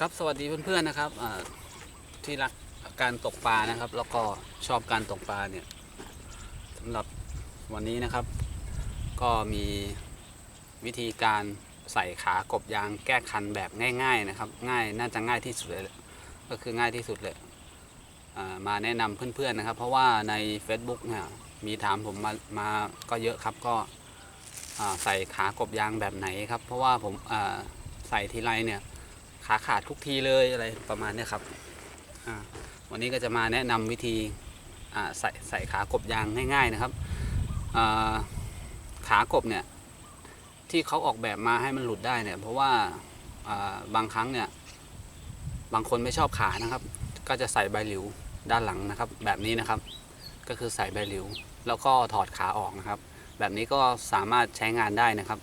ครับสวัสดีเพื่อนๆนะครับที่รักการตกปลานะครับ แล้วก็ชอบการตกปลาเนี่ยสำหรับวันนี้นะครับ ก็มีวิธีการใส่ขากบยางแก้คันแบบง่าย ๆนะครับ ง่ายน่าจะง่ายที่สุดเลยก็คือง่ายที่สุดเลยมาแนะนำเพื่อนๆนะครับ เพราะว่าใน Facebook เนี่ยมีถามผมมามาก็เยอะครับก็ใส่ขากบยางแบบไหนครับ เพราะว่าผมใส่ทีไรเนี่ย ขาขาดทุกทีเลยอะไรประมาณนี้ครับวันนี้ก็จะมาแนะนำวิธีใส่ใส่ขากบยางง่าย ๆนะครับขากบเนี่ยที่เขาออกแบบมาให้มันหลุดได้เนี่ย เพราะว่าอ่าบางครั้งเนี่ยบางคนไม่ชอบขานะครับ ก็จะใส่ใบหลิวด้านหลังนะครับ แบบนี้นะครับ ก็คือใส่ใบหลิว แล้วก็ถอดขาออกนะครับ แบบนี้ก็สามารถใช้งานได้นะครับ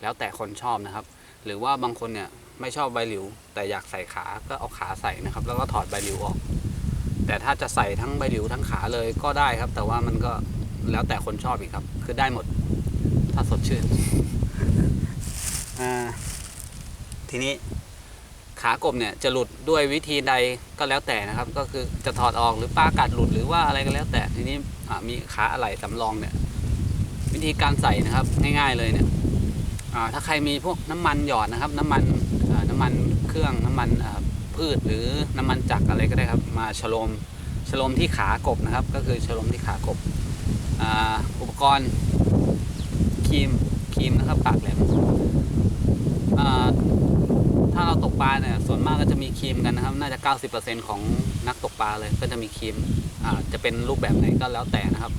แล้วแต่คนชอบนะครับ หรือว่าบางคนเนี่ย ไม่ชอบใบหลิว แต่อยากใส่ขาก็เอาขาใส่นะครับ แล้วก็ถอดใบหลิวออก แต่ถ้าจะใส่ทั้งใบหลิวทั้งขาเลยก็ได้ครับ แต่ว่ามันก็แล้วแต่คนชอบอีกครับ คือได้หมด ถ้าสดชื่นทีนี้ขากบเนี่ยจะหลุดด้วยวิธีใดก็แล้วแต่นะครับ ก็คือจะถอดออกหรือปลากัดหลุดหรือว่าอะไรก็แล้ว แต่ทีนี้มีขาอะไหล่สำรองเนี่ย วิธีการใส่นะครับง่าย ๆเลยเนี่ยถ้าใครมีพวกน้ำมันหยอดนะครับ น้ำมัน มันเครื่องน้ำมันพืชหรือน้ำมันจักรอะไรก็ได้ครับ มาฉโลมฉโลมที่ขากบนะครับ ก็คือฉโลมที่ขากบอ,อุปกรณ์ครีมครีมนะครับปากแหลมถ้าเราตกปลาเนี่ยส่วนมากก็จะมีครีมกันนะครับ น่าจะ 90%ของนักตกปลาเลยก็จะมีครีมจะเป็นรูปแบบไหนก็แล้วแต่นะครับ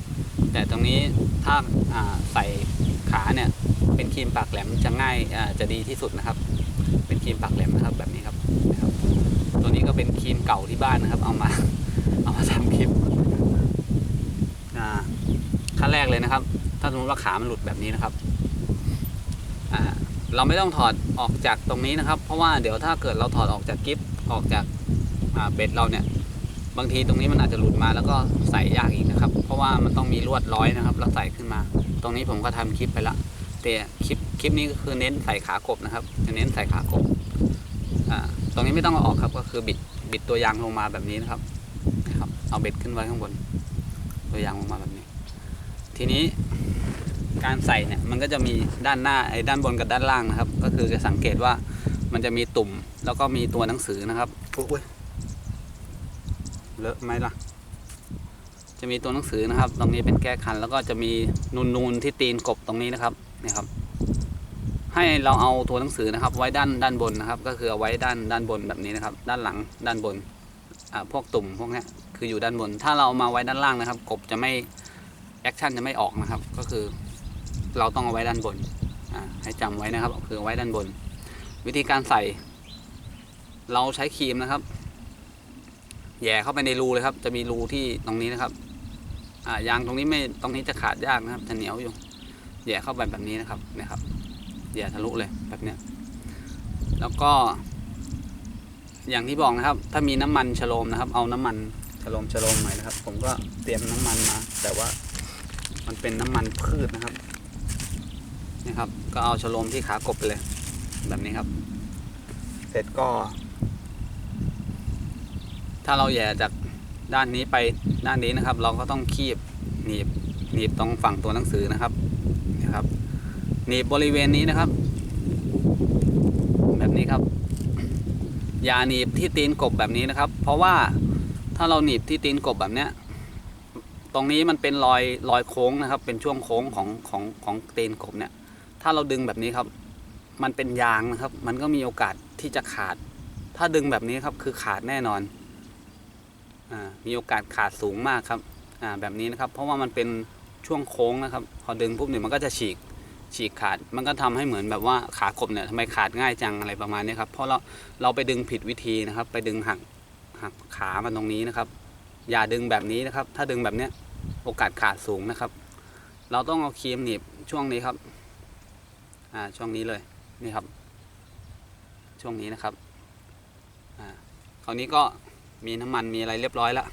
แต่ตรงนี้ถ้าาใส่ขาเนี่ยเป็นครีมปากแหลมจะง่ายจะดีที่สุดนะครับ เป็นครีมปากแหลมนะครับแบบนี้ครับนะครับ ตัวนี้ก็เป็นครีมเก่าที่บ้านนะครับ เอามาเอามาทำคลิปขั้นแรกเลยนะครับ ถ้าสมมติว่าขามันหลุดแบบนี้นะครับเราไม่ต้องถอดออกจากตรงนี้นะครับ เพราะว่าเดี๋ยวถ้าเกิดเราถอดออกจากกิฟออกจากาเบ็ดเราเนี่ยบางทีตรงนี้มันอาจจะหลุดมาแล้วก็ใส่ยากอีกนะครับ เพราะว่ามันต้องมีลวดร้อยนะครับแล้วใส่ขึ้นมา ตรงนี้ผมก็ทำคลิปไปละ แต่คลิปคลิปนี้ก็คือเน้นใส่ขากบนะครับจะเน้นใส่ขากบอ่าตรงนี้ไม่ต้องเอาออกครับก็คือบิดบิดตัวยางลงมาแบบนี้นะครับนะครับ เอาเบ็ดขึ้นไว้ข้างบน ตัวยางลงมาแบบนี้ ทีนี้การใส่เนี่ยมันก็จะมีด้านหน้าไอ้ด้านบนกับด้านล่างนะครับ ก็คือจะสังเกตว่ามันจะมีตุ่มแล้วก็มีตัวหนังสือนะครับอุ้ยเลอะไหมล่ะ จะมีตัวหนังสือนะครับ ตรงนี้เป็นแก้คัน แล้วก็จะมีนูนๆที่ตีนกบตรงนี้นะครับ นี่ครับ ให้เราเอาตัวหนังสือนะครับ ไว้ด้านด้านบนนะครับ ก็คือเอาไว้ด้านด้านบนแบบนี้นะครับ ด้านหลังด้านบนอ่าพวกตุ่มพวกนี้คืออยู่ด้านบน ถ้าเรามาไว้ด้านล่างนะครับ กบจะไม่แอคชั่นจะไม่ออกนะครับ ก็คือเราต้องเอาไว้ด้านบนให้จำไว้นะครับคือไว้ด้านบน วิธีการใส่ เราใช้ครีมนะครับ แย่เข้าไปในรูเลยครับ จะมีรูที่ตรงนี้นะครับ อ่ายางตรงนี้ไม่ตรงนี้จะขาดยากนะครับจะเหนียวอยู่ แย่เข้าไปแบบนี้นะครับนะครับแย่ทะลุเลยแบบเนี้ยแล้วก็ อย่างที่บอกนะครับ ถ้ามีน้ำมันฉโลมนะครับ เอาน้ำมันฉโลมฉโลมใหม่นะครับ ผมก็เตรียมน้ำมันมา แต่ว่ามันเป็นน้ำมันพืชนะครับนี่ครับ ก็เอาฉโลมที่ขากบไปเลย แบบนี้ครับ เสร็จก็ ถ้าเราแย่จากด้านนี้ไปด้านนี้นะครับ เราก็ต้องคีบหนีบหนีบตรงฝั่งตัวหนังสือนะครับ นะครับหนีบบริเวณนี้นะครับ แบบนี้ครับ อย่าหนีบที่ตีนกบแบบนี้นะครับ เพราะว่าถ้าเราหนีบที่ตีนกบแบบเนี้ยตรงนี้มันเป็นรอยรอยโค้งนะครับ เป็นช่วงโค้งของของของตีนกบเนี่ย ถ้าเราดึงแบบนี้ครับ มันเป็นยางนะครับ มันก็มีโอกาสที่จะขาด ถ้าดึงแบบนี้ครับคือขาดแน่นอนอ่ามีโอกาสขาดสูงมากครับอ่าแบบนี้นะครับ เพราะว่ามันเป็น ช่วงโค้งนะครับ พอดึงปุ๊บเนี่ยมันก็จะฉีกฉีกขาด มันก็ทำให้เหมือนแบบว่าขากบเนี่ยทำไมขาดง่ายจังอะไรประมาณนี้ครับ เพราะเราเราไปดึงผิดวิธีนะครับ ไปดึงหักหักขามันตรงนี้นะครับ อย่าดึงแบบนี้นะครับ ถ้าดึงแบบเนี้ยโอกาสขาดสูงนะครับ เราต้องเอาครีมหนีบช่วงนี้ครับ อ่าช่วงนี้เลยนี่ครับ ช่วงนี้นะครับ อ่าคราวนี้ก็มีน้ำมันมีอะไรเรียบร้อยแล้ว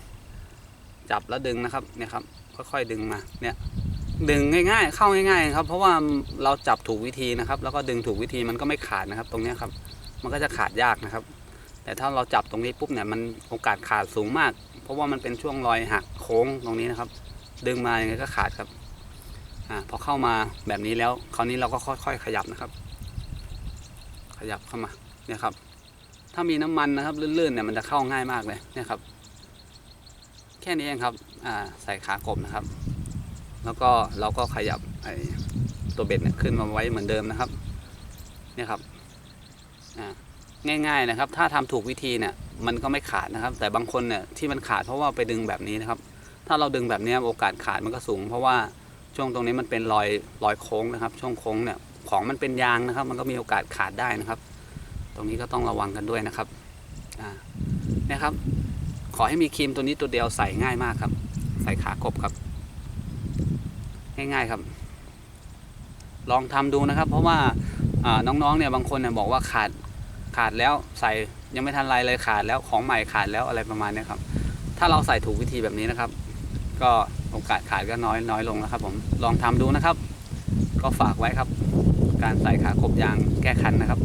จับแล้วดึงนะครับเนี่ยครับ ค่อยๆดึงมาเนี่ยดึงง่ายๆ เข้าง่ายๆครับ เพราะว่าเราจับถูกวิธีนะครับ แล้วก็ดึงถูกวิธีมันก็ไม่ขาดนะครับ ตรงนี้ครับ มันก็จะขาดยากนะครับ แต่ถ้าเราจับตรงนี้ปุ๊บเนี่ยมันโอกาสขาดสูงมาก เพราะว่ามันเป็นช่วงรอยหักโค้งตรงนี้นะครับ ดึงมาอยังไงก็ขาดครับอ่าพอเข้ามาแบบนี้แล้วคราวนี้เราก็ค่อย ๆ ขยับนะครับ ขยับเข้ามาเนี่ยครับ ถ้ามีน้ำมันนะครับลื่นๆเนี่ยมันจะเข้าง่ายมากเลยเนี่ยครับ แค่นี้เองครับใส่ขากบนะครับ แล้วก็เราก็ขยับไอตัวเบ็ดเนี่ยขึ้นมาไว้เหมือนเดิมนะครับนี่ครับง่ายๆนะครับ ถ้าทำถูกวิธีเนี่ยมันก็ไม่ขาดนะครับ แต่บางคนเนี่ยที่มันขาดเพราะว่าไปดึงแบบนี้นะครับ ถ้าเราดึงแบบนี้โอกาสขาดมันก็สูง เพราะว่าช่วงตรงนี้มันเป็นรอยรอยโค้งนะครับ ช่วงโค้งเนี่ยของมันเป็นยางนะครับ มันก็มีโอกาสขาดได้นะครับ ตรงนี้ก็ต้องระวังกันด้วยนะครับอ่านี่ครับ อให้มีครีมตัวนี้ตัวเดียวใส่ง่ายมากครับ ใส่ขากบครับ ง่ายๆครับ ลองทำดูนะครับ เพราะว่าน้องๆเนี่ยบางคนเนี่ยบอกว่าขาดขาดแล้วใส่ยังไม่ทันไรเลยขาดแล้วของใหม่ขาดแล้วอะไรประมาณนี้ครับ ถ้าเราใส่ถูกวิธีแบบนี้นะครับ ก็โอกาสขาดก็น้อยน้อยลงนะครับผมลองทำดูนะครับ ก็ฝากไว้ครับ การใส่ขากบยางแก้คันนะครับ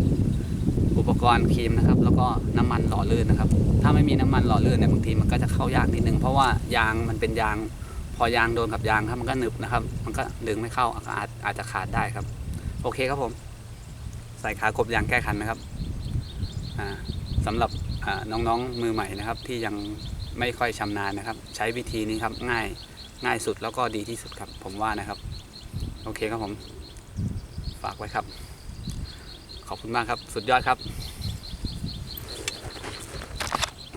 อุปกรณ์ครีมนะครับ แล้วก็น้ำมันหล่อลื่นนะครับ ถ้าไม่มีน้ำมันหล่อลื่นเนี่ยบางทีมันก็จะเข้ายากนิดนึงเพราะว่ายางมันเป็นยาง พอยางโดนกับยางครับมันก็หนึบนะครับ มันก็ดึงไม่เข้าอาจอาจจะขาดได้ครับ โอเคครับผม ใส่ขากบยางแก้คันนะครับอ่าสำหรับน้องๆมือใหม่นะครับ ที่ยังไม่ค่อยชำนาญนะครับ ใช้วิธีนี้ครับง่ายง่ายสุดแล้วก็ดีที่สุดครับ ผมว่านะครับ โอเคครับผม ฝากไว้ครับ ขอบคุณมากครับ สุดยอดครับ